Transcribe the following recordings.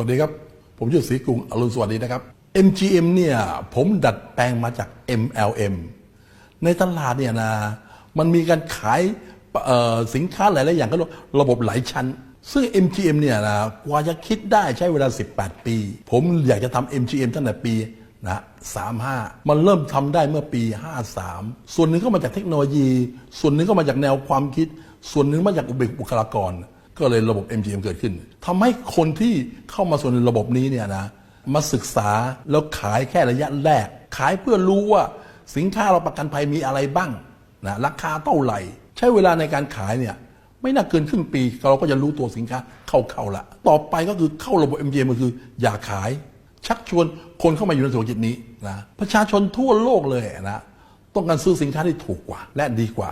สวัสดีครับ ผมชื่อศรีกรุงอรุณสวัสดีนะครับ MGM เนี่ยผมดัดแปลงมาจาก MLM ในตลาดเนี่ยนะมันมีการขายสินค้าหลายๆอย่างก็ระบบหลายชั้น ซึ่ง MGM เนี่ยนะกว่าจะคิดได้ใช้เวลา 18 ปี ผมอยากจะทำ MGM ตั้งแต่ปีนะ35 มันเริ่มทำได้เมื่อปี 53 ส่วนหนึ่งก็มาจากเทคโนโลยี ส่วนหนึ่งก็มาจากแนวความคิด ส่วนหนึ่งมาจากอุบุคลากร ก็เลยระบบ MGM เกิดขึ้นทำให้คนที่เข้ามาสู่ในระบบนี้เนี่ยนะมาศึกษาแล้วขายแค่ระยะแรก ขายเพื่อรู้ว่าสินค้าเราประกันภัยมีอะไรบ้างนะราคาเท่าไหร่ ใช้เวลาในการขายเนี่ยไม่น่าเกินครึ่งปีเราก็จะรู้ตัวสินค้าเข้าๆละ ต่อไปก็คือเข้าระบบ MGM ก็คืออย่าขาย ชักชวนคนเข้ามาอยู่ในธุรกิจนี้นะประชาชนทั่วโลกเลยนะต้องการซื้อสินค้าที่ถูกกว่า และดีกว่า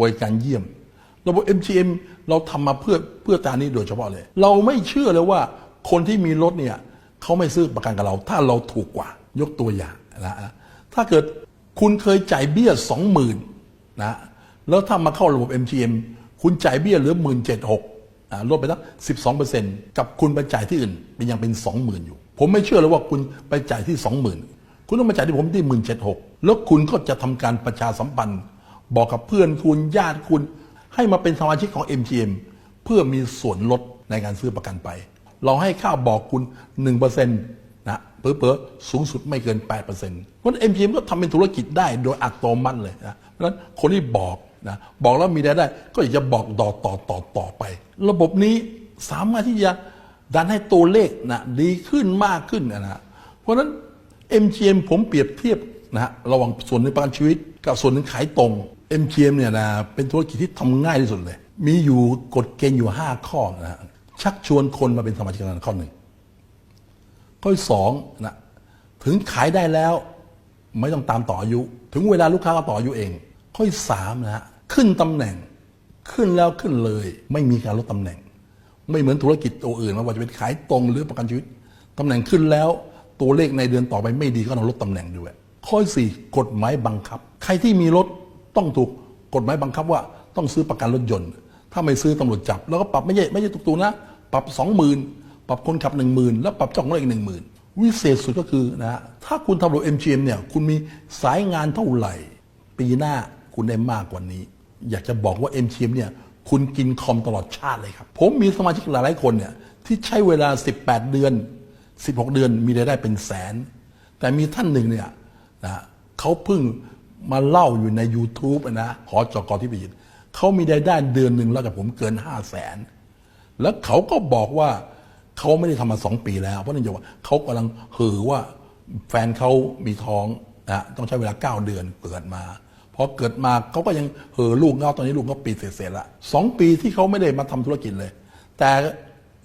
บริการเยี่ยม ระบบ MGM เราทำมาเพื่อเพื่อตานี้โดยเฉพาะเลย เราไม่เชื่อเลยว่าคนที่มีรถเนี่ยเขาไม่ซื้อประกันกับเรา ถ้าเราถูกกว่ายกตัวอย่างนะถ้าเกิดคุณเคยจ่ายเบี้ยสองหมื่นนะแล้วถ้ามาเข้าระบบ MGM คุณจ่ายเบี้ยเหลือหมื่นเจ็ดหกลดไปตั้งสิบสองเปอร์เซ็นต์กับคุณไปจ่ายที่อื่นเป็นยังเป็นสองหมื่นอยู่ ผมไม่เชื่อเลยว่าคุณไปจ่ายที่สองหมื่นคุณต้องมาจ่ายที่ผมที่หมื่นเจ็ดหกแล้วคุณก็จะทำการประชาสัมพันธ์ บอกกับเพื่อนคุณญาติคุณ ให้มาเป็นสมาชิกของ MGM เพื่อมีส่วนลดในการซื้อประกันไป เราให้ค่าบอกคุณ 1%นะเผลอๆสูงสุดไม่เกิน 8%เพราะฉะนั้น MGM ก็ทำเป็นธุรกิจได้โดยอัตโนมัติเลยนะเพราะฉะนั้นคนที่บอกนะบอกแล้วมีรายได้ก็อยากจะบอกต่อต่อต่อต่อไป ระบบนี้สามารถที่จะดันให้ตัวเลขนะดีขึ้นมากขึ้นนะเพราะฉะนั้น MGM ผมเปรียบเทียบ นะฮะระหว่างส่วนหนึ่งประกันชีวิต กับส่วนหนึ่งขายตรง MGM เนี่ยนะเป็นธุรกิจที่ทำง่ายที่สุดเลย มีอยู่กฎเกณฑ์อยู่ 5 ข้อนะฮะชักชวนคนมาเป็นสมาชิกกันข้อหนึ่งข้อที่สองนะถึงขายได้แล้ว ไม่ต้องตามต่ออายุ ถึงเวลาลูกค้าก็ต่ออายุเอง ข้อที่สามนะฮะขึ้นตำแหน่งขึ้นแล้วขึ้นเลย ไม่มีการลดตำแหน่ง ไม่เหมือนธุรกิจตัวอื่นไม่ว่าจะเป็นขายตรงหรือประกันชีวิตตำแหน่งขึ้นแล้ว ตัวเลขในเดือนต่อไปไม่ดีก็ต้องลดตำแหน่งด้วย ข้อสี่กฎหมายบังคับ ใครที่มีรถต้องถูกกฎหมายบังคับว่าต้องซื้อประกันรถยนต์ ถ้าไม่ซื้อตำรวจจับ แล้วก็ปรับไม่ใช่ไม่ใช่ตุกๆนะ ปรับสองหมื่นปรับคนขับหนึ่งหมื่นแล้วปรับเจ้าของรถอีกหนึ่งหมื่นวิเศษสุดก็คือนะฮะถ้าคุณทำรถ MGM เนี่ยคุณมีสายงานเท่าไหร่ ปีหน้าคุณได้มากกว่านี้ อยากจะบอกว่า MGM เนี่ยคุณกินคอมตลอดชาติเลยครับ ผมมีสมาชิกหลายๆคนเนี่ยที่ใช้เวลา 18 เดือน 16 เดือนมีรายได้เป็นแสน แต่มีท่านหนึ่งเนี่ย นะเขาเพิ่งมาเล่าอยู่ใน YouTube อะนะหอจกที่ไปยินเขามีรายได้เดือนหนึ่งแล้วกับผมเกิน5 0 0แสนแล้วเขาก็บอกว่าเขาไม่ได้ทำมาสองปีแล้วเพราะนั่นจะว่าเขากำลังห่อว่าแฟนเขามีท้องนะต้องใช้เวลาเก้าเดือนเกิดมาพอเกิดมาเขาก็ยังเหอลูกเขาตอนนี้ลูกเขาปีเศษๆละสองปีที่เขาไม่ได้มาทำธุรกิจเลย แต่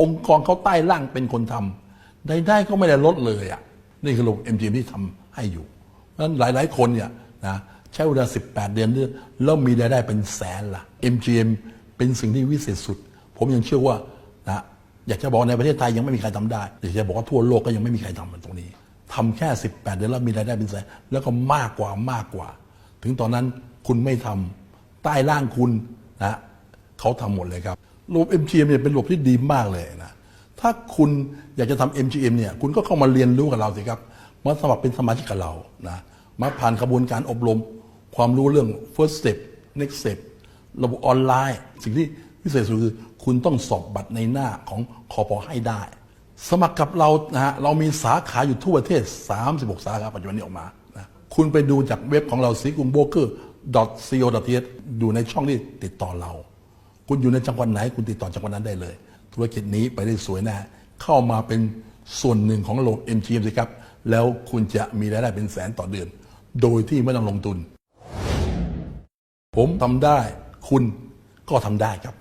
องค์กรเขาใต้ล่างเป็นคนทำรายได้ก็ไม่ได้ลดเลยอะนี่คือระบบ MGM ที่ทำให้อยู่ เพราะฉะนั้นหลาย ๆ คนเนี่ยนะใช้เวลา 18 เดือนแล้วมีรายได้เป็นแสนละ MGM เป็นสิ่งที่วิเศษสุด ผมยังเชื่อว่านะอยากจะบอกในประเทศไทยยังไม่มีใครทำได้อยากจะบอกว่าทั่วโลกก็ยังไม่มีใครทำมันตรงนี้ทำแค่ 18 เดือนแล้วมีรายได้เป็นแสนแล้วก็มากกว่ามากกว่า ถึงตอนนั้นคุณไม่ทำใต้ล่างคุณนะเขาทำหมดเลยครับระบบ MGM เนี่ยเป็นระบบที่ดีมากเลยนะถ้าคุณอยากจะทำ MGM เนี่ยคุณก็เข้ามาเรียนรู้กับเราสิครับ มาสมัครเป็นสมาชิกกับเรานะมาผ่านกระบวนการอบรม ความรู้เรื่อง first step next step ระบบออนไลน์ สิ่งที่พิเศษสุดคือคุณต้องสอบบัตรในหน้าของคอปอให้ได้ สมัครกับเรานะฮะเรามีสาขาอยู่ทั่วประเทศ 36 สาขาปัจจุบันนี้ออกมานะคุณไปดูจากเว็บของเราสีกุงโบเกอร์ co th อยู่ในช่องที่ติดต่อเรา คุณอยู่ในจังหวัดไหน คุณติดต่อจังหวัดนั้นได้เลย ธุรกิจนี้ไปได้สวยแน่เข้ามาเป็นส่วนหนึ่งของระบบ MGM สิครับ แล้วคุณจะมีรายได้เป็นแสนต่อเดือน โดยที่ไม่ต้องลงทุน ผมทำได้ คุณก็ทำได้ครับ